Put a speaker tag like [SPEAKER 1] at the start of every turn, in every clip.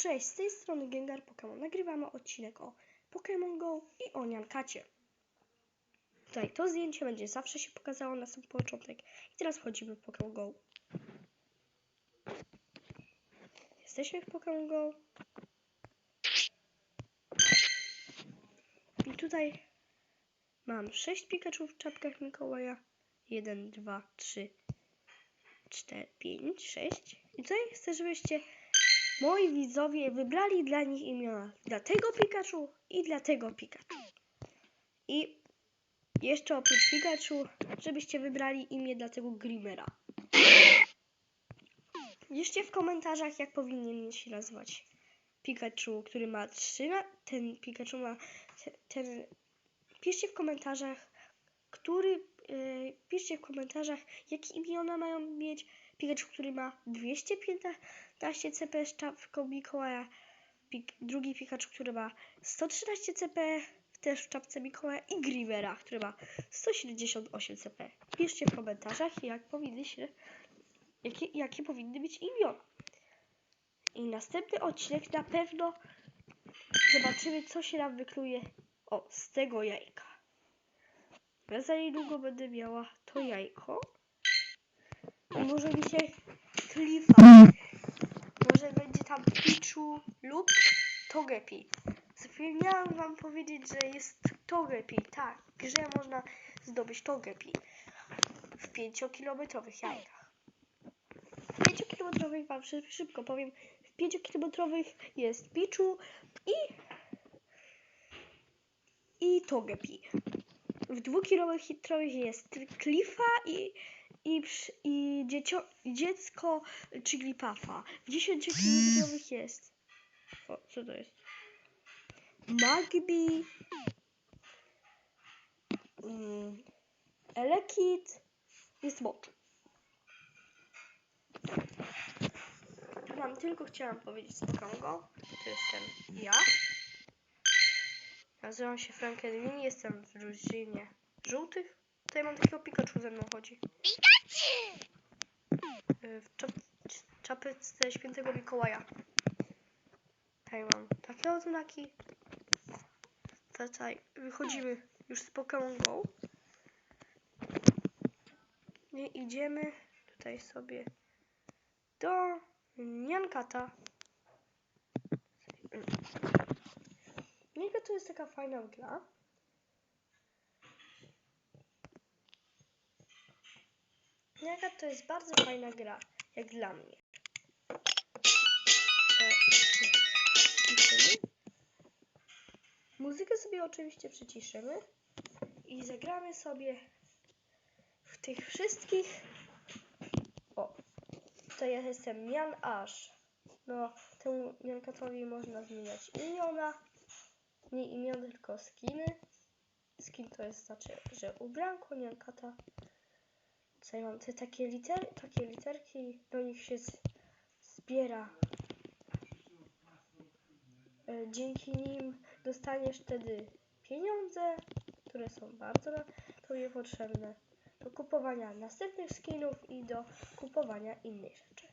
[SPEAKER 1] Cześć, z tej strony Gengar Pokémon. Nagrywamy odcinek o Pokémon Go i o Niankacie. Tutaj to zdjęcie będzie zawsze się pokazało na sam początek. I teraz wchodzimy w Pokémon Go. Jesteśmy w Pokémon Go. I tutaj mam 6 Pikachu w czapkach Mikołaja. 1, 2, 3, 4, 5, 6. I tutaj chcę, żebyście moi widzowie wybrali dla nich imiona. Dla tego Pikachu i dla tego Pikachu. I jeszcze oprócz Pikachu, żebyście wybrali imię dla tego Grimera. Piszcie w komentarzach, jak powinien się nazywać Pikachu, który ma 3 na... Ten Pikachu ma... te- Ten... Piszcie w komentarzach, który... Yy, piszcie w komentarzach, jakie imiona mają mieć Pikachu, który ma 215 CP z czapką Mikołaja. Pik, drugi Pikachu, który ma 113 CP, też w czapce Mikołaja. I Grimera, który ma 178 CP. Piszcie w komentarzach, jak powinny się, jakie, jakie powinny być imiona. I następny odcinek na pewno zobaczymy, co się nam wykluje o, z tego jajka. Ja za niedługo będę miała to jajko. I może się klifa. Może będzie tam Pichu lub Togepi. Zapomniałam wam powiedzieć, że jest Togepi. Tak, grze można zdobyć Togepi. W 5-kilometrowych jajkach. W 5-kilometrowych wam szy- szybko powiem. W 5-kilometrowych jest Pichu i i Togepi. W dwukilometrowych jest Cliffa i i, i dziecio, dziecko Jigglypuffa. W 10-kilometrowych jest. O, co to jest? Magby. Mm, Elekid. Jest mocz. Wam tylko chciałam powiedzieć z Pokémon Go. To jestem ja. Nazywam się Frankenweenie, jestem w drużynie żółtych. Tutaj mam takiego Pikachu ze mną chodzi. Y, w czap czapce świętego Mikołaja. Tutaj mam takie oznaki. Tutaj wychodzimy już z Pokémon Go. I idziemy tutaj sobie do Niankata. Nianka to jest taka fajna gra. Nianka to jest bardzo fajna gra, jak dla mnie. E. Muzykę sobie oczywiście przyciszymy i zagramy sobie w tych wszystkich. O, to ja jestem Mian Ash. No, temu Miankatowi można zmieniać imiona. Nie imiona, tylko skiny. Skin to jest znaczy, że ubranko Miankata. Tutaj mam te takie, liter, takie literki, do nich się zbiera. E, Dzięki nim dostaniesz wtedy pieniądze, które są bardzo na tobie potrzebne do kupowania następnych skinów i do kupowania innych rzeczy.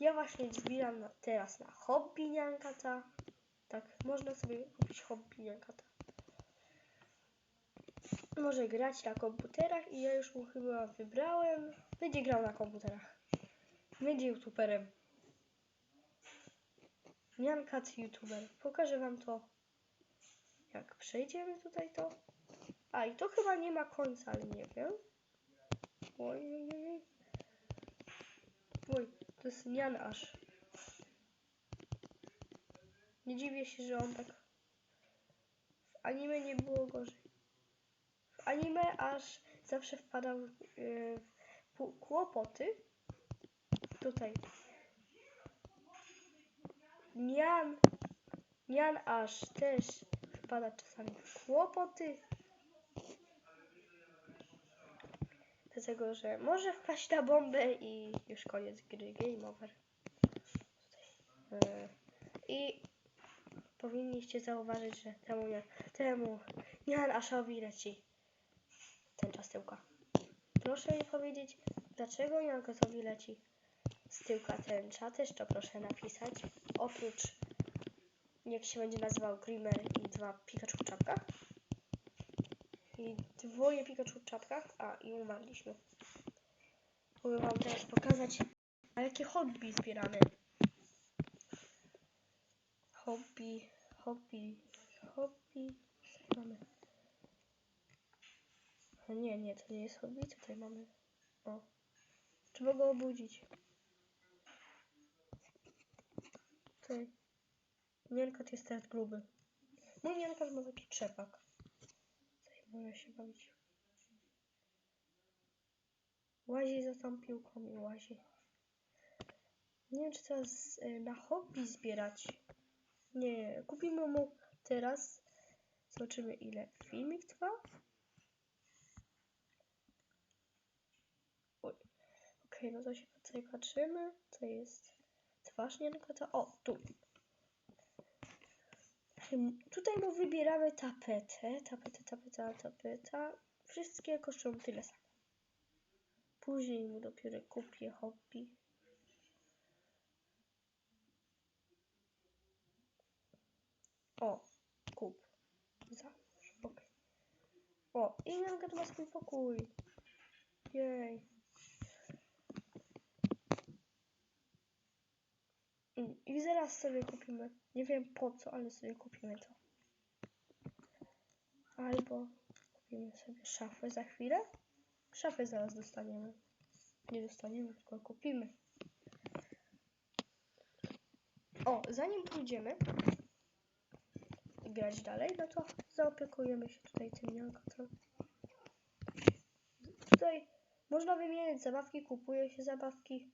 [SPEAKER 1] Ja właśnie zbieram na, teraz na hobby Niankata. Tak, można sobie kupić hobby Niankata. Może grać na komputerach i ja już mu chyba wybrałem. Będzie grał na komputerach. Będzie youtuberem. Niankat youtuber. Pokażę wam to. Jak przejdziemy tutaj to. A i to chyba nie ma końca, ale nie wiem. Oj, oj, oj, oj. To jest Nian aż. Nie dziwię się, że on tak. W anime nie było gorzej. W anime aż zawsze wpadał yy, w kłopoty. Tutaj. Nian. Nian aż też wpada czasami w kłopoty. Dlatego, że może wpaść na bombę i już koniec gry. Game over. Yy, I powinniście zauważyć, że temu, nie, temu Jan Aszowi leci ten czas tyłka. Proszę mi powiedzieć, dlaczego Jan Gotowi leci z tyłka tęcza, też to proszę napisać. Oprócz, jak się będzie nazywał Grimer i dwa Pikachu czapkach. I dwoje Pikachu czapkach. A, i umarliśmy. Mogę wam teraz pokazać, a jakie hobby zbieramy. Hobby, hobby. Co mamy? A nie, nie, to nie jest hobby. Tutaj mamy. O. Trzeba go obudzić. Tutaj. Miankot jest teraz gruby. Mój miankot ma taki trzepak. Tutaj może się bawić. Łazi za tą piłką i łazi. Nie wiem, czy teraz y, na hobby zbierać. Nie, kupimy mu teraz. Zobaczymy, ile filmik trwa. Oj. Okej, no to się tutaj patrzymy. To jest twarz to O, tu. Ym, Tutaj mu wybieramy tapetę. Tapeta, tapeta, tapeta. Wszystkie kosztują tyle samo. Później mu dopiero kupię hobby. O, kup. Załóż, okej. O, i Janka ma swój pokój. Jej. Mm, I zaraz sobie kupimy. Nie wiem po co, ale sobie kupimy to. Albo kupimy sobie szafę za chwilę. Szafę zaraz dostaniemy. Nie dostaniemy, tylko kupimy. O, zanim pójdziemy grać dalej, no to zaopiekujemy się tutaj tym jankotem. Tutaj można wymieniać zabawki, kupuje się zabawki.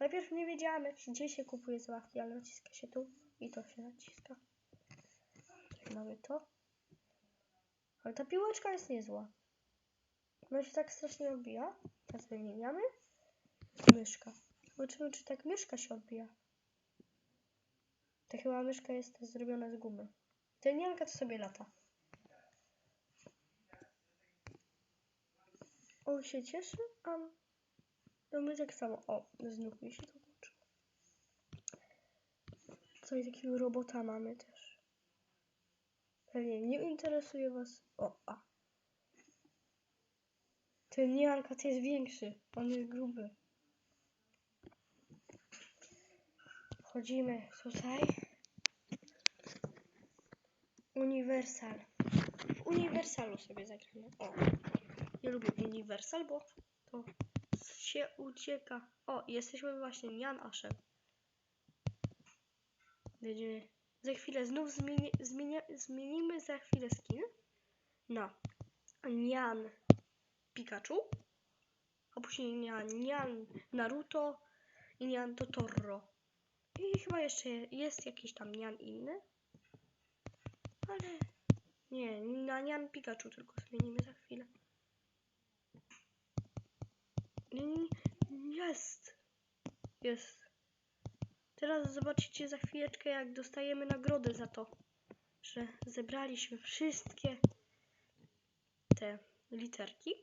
[SPEAKER 1] Najpierw nie wiedziałam, gdzie się kupuje zabawki, ale naciska się tu i to się naciska. Tutaj mamy to. Ale ta piłeczka jest niezła. Ona się tak strasznie odbija. Teraz wymieniamy. Myszka. Zobaczymy, czy tak myszka się odbija. To chyba myszka jest zrobiona z gumy. Ten Janka to sobie lata. On się cieszy, a no my tak samo. O, znów mi się to włączyło. Tutaj takiego robota mamy też. Pewnie nie interesuje was. O, a. Ten Janka to jest większy. On jest gruby. Wchodzimy tutaj. Uniwersal. W Uniwersalu sobie zagramy. O. Ja lubię Uniwersal, bo to się ucieka. O, jesteśmy właśnie Jan Aszem. Będziemy za chwilę znów zmieni, zmienia, zmienimy za chwilę skin na Nian Pikachu, a później Nian, Nian Naruto i Nian Totoro. I chyba jeszcze jest jakiś tam Nian inny. Ale nie, na Nian Pikachu tylko zmienimy za chwilę. Nie, nie, nie, jest. Jest. Teraz zobaczycie za chwileczkę, jak dostajemy nagrodę za to, że zebraliśmy wszystkie te literki.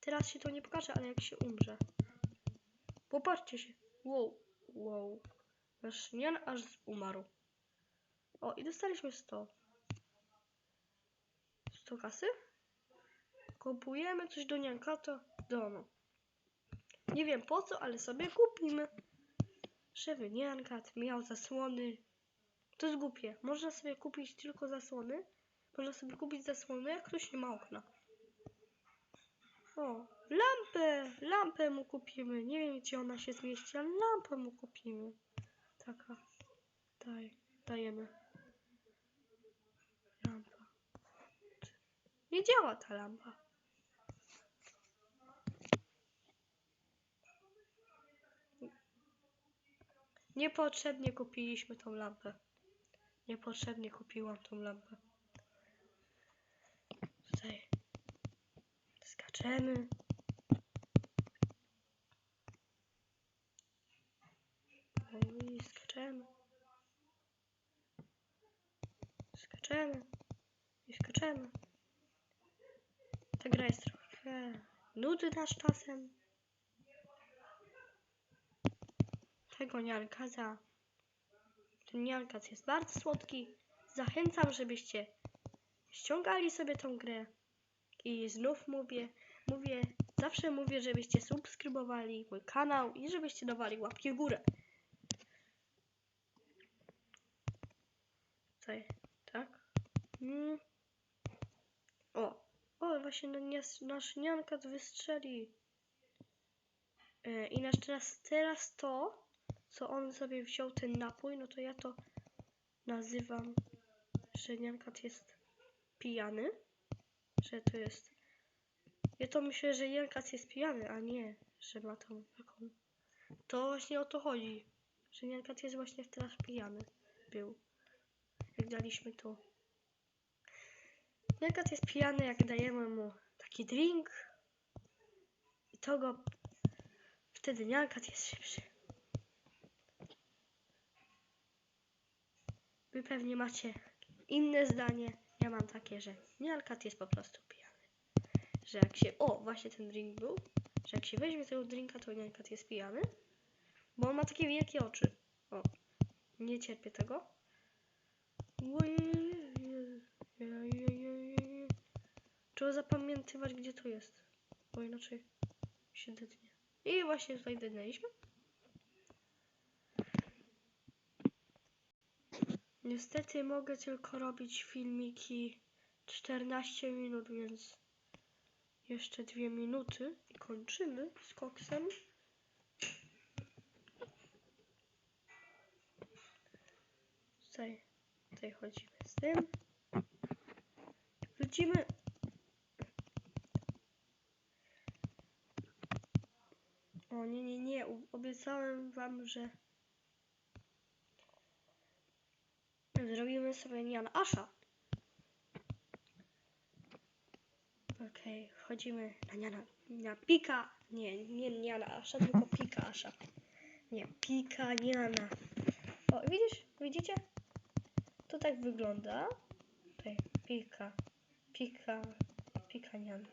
[SPEAKER 1] Teraz się to nie pokaże, ale jak się umrze. Popatrzcie się. Wow, wow. Nasz Nian aż umarł. O, i dostaliśmy 100. 100 kasy? Kupujemy coś do Niankata domu. Nie wiem po co, ale sobie kupimy. Żeby Niankat miał zasłony. To jest głupie. Można sobie kupić tylko zasłony. Można sobie kupić zasłony, jak ktoś nie ma okna. O, lampę! Lampę mu kupimy. Nie wiem, gdzie ona się zmieści, ale lampę mu kupimy. Taka. Daj, dajemy. Lampa. Nie działa ta lampa. Niepotrzebnie kupiliśmy tą lampę. Niepotrzebnie kupiłam tą lampę. Tutaj skaczemy. No i skaczemy. Skaczemy. I skaczemy. Ta gra jest trochę nudna z czasem. tego niankaza. Ten niankac jest bardzo słodki. Zachęcam, żebyście ściągali sobie tą grę. I znów mówię, mówię, zawsze mówię, żebyście subskrybowali mój kanał i żebyście dawali łapki w górę. Tutaj, tak? Mm. Właśnie no, nie, nasz niankat wystrzeli. E, I nasz teraz, teraz to, co on sobie wziął ten napój, no to ja to nazywam, że niankat jest pijany. Że to jest. Ja to myślę, że niankat jest pijany, a nie, że ma tą taką. To właśnie o to chodzi. Że niankat jest właśnie teraz pijany. Był. Jak daliśmy to. Niankat jest pijany, jak dajemy mu taki drink. I to go Wtedy niankat jest szybszy. Wy pewnie macie inne zdanie. Ja mam takie, że niankat jest po prostu pijany. Że jak się... O, właśnie ten drink był. Że jak się weźmie tego drinka, to niankat jest pijany. Bo on ma takie wielkie oczy. O, nie cierpię tego. Trzeba zapamiętywać, gdzie to jest. Bo inaczej się detnie. I właśnie tutaj dednęliśmy. Niestety mogę tylko robić filmiki 14 minut, więc jeszcze dwie minuty i kończymy z koksem. Tutaj, tutaj chodzimy z tym. Wrócimy Nie, nie, nie. Obiecałem wam, że zrobimy sobie Nian Asha. Okej, wchodzimy na Niana, na Pika. Nie, nie Niana Asha, tylko Pika Asha. Nie, Pika Niana. O, widzisz? Widzicie? To tak wygląda. Tutaj, Pika, Pika, Pika Nian.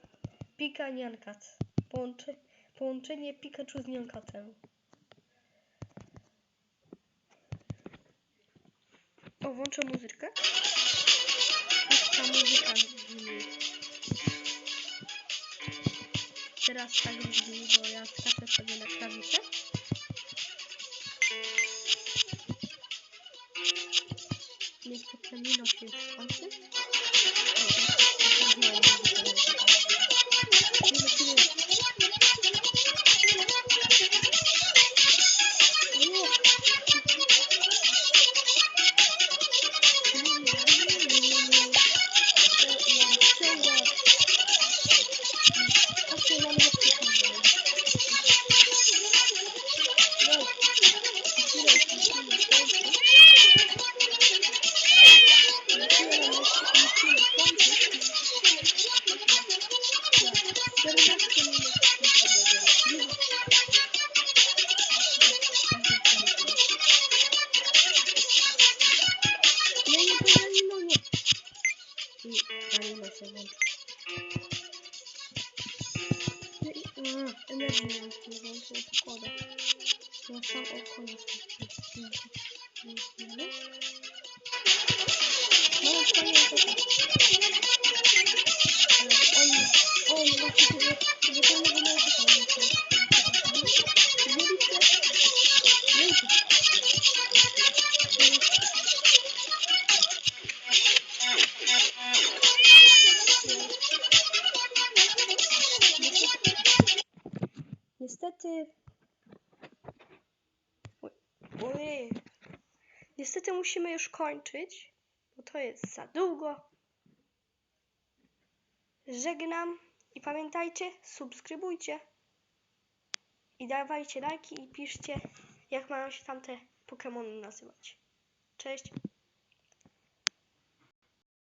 [SPEAKER 1] Pika Niankat. Połączy, Połączenie Pikachu z Niankatem. O, włączę muzyczkę. Ta muzyka brzmi. Teraz tak brzmi, bo ja skaczę sobie na klawisze. Niestety minął się już kończy. Nie, a, Energii nam się włączy, szkoda. Ja sam o koniec. No, fajnie Niestety. Oj, Ojej. Niestety musimy już kończyć, bo to jest za długo. Żegnam i pamiętajcie, subskrybujcie. I dawajcie lajki i piszcie, jak mają się tamte Pokémony nazywać. Cześć.